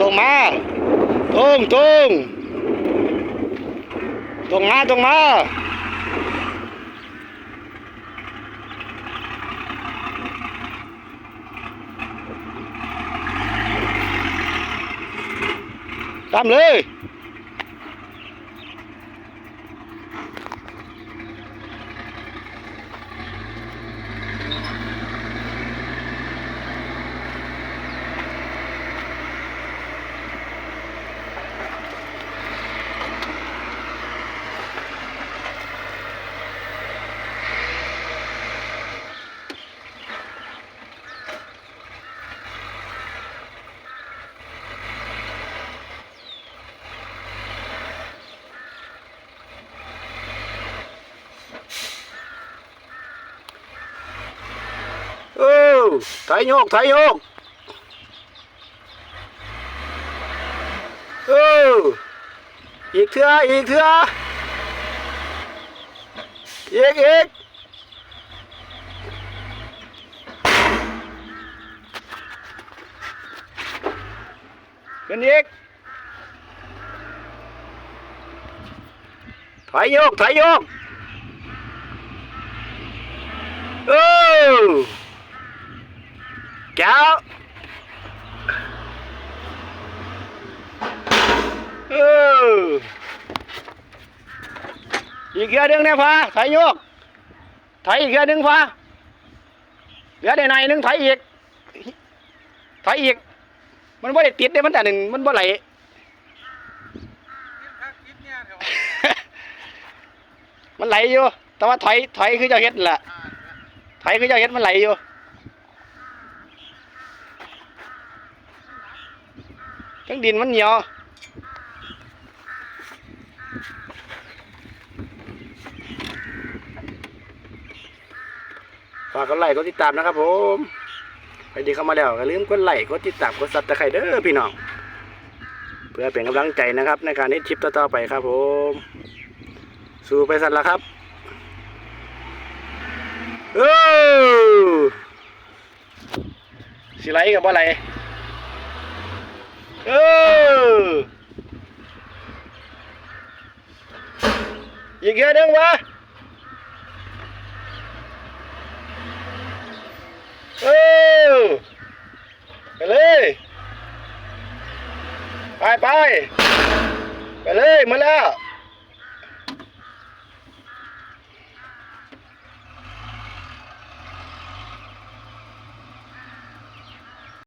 ตรงมาตรงตรงตรงมาตรงมาตามเลย เออ ไถโยกไถโยกเอออีกเถื่ออีกเถื่ออีกอีกขึ้นอีกไถโยกไถโยกเออ แก้วเอออีกเกือหนึงเนี่ยพาไถโยกไถอีกเกือหนึงพาเหลือได้ในหนึงไถอีกไถอีก มันบ่ได้ติดเด้มันแต่หนึ่งมันบ่าไหลมันไหลอยู่ แต่ว่าถอยถอยคือเจ้าเฮ็ดนั่นแหละถอยคือเจ้าเฮ็ดมันไหลอยู่ เครื่องดินมันเหนียวฝากกดไลค์กดติดตามนะครับผมใครที่เข้ามาแล้วอย่าลืมกดไลค์กดติดตามกดซับตะไคร้เด้อพี่น้อง เพื่อเป็นกำลังใจนะครับ ในการที่คลิปต่อๆไปครับผม สู้ไปสัตว์ละครับเออสิไหลกับบ่ไหล เอออีกเยอะนึงวะเออไปเลย ไปไปไปเลยมาแล้ว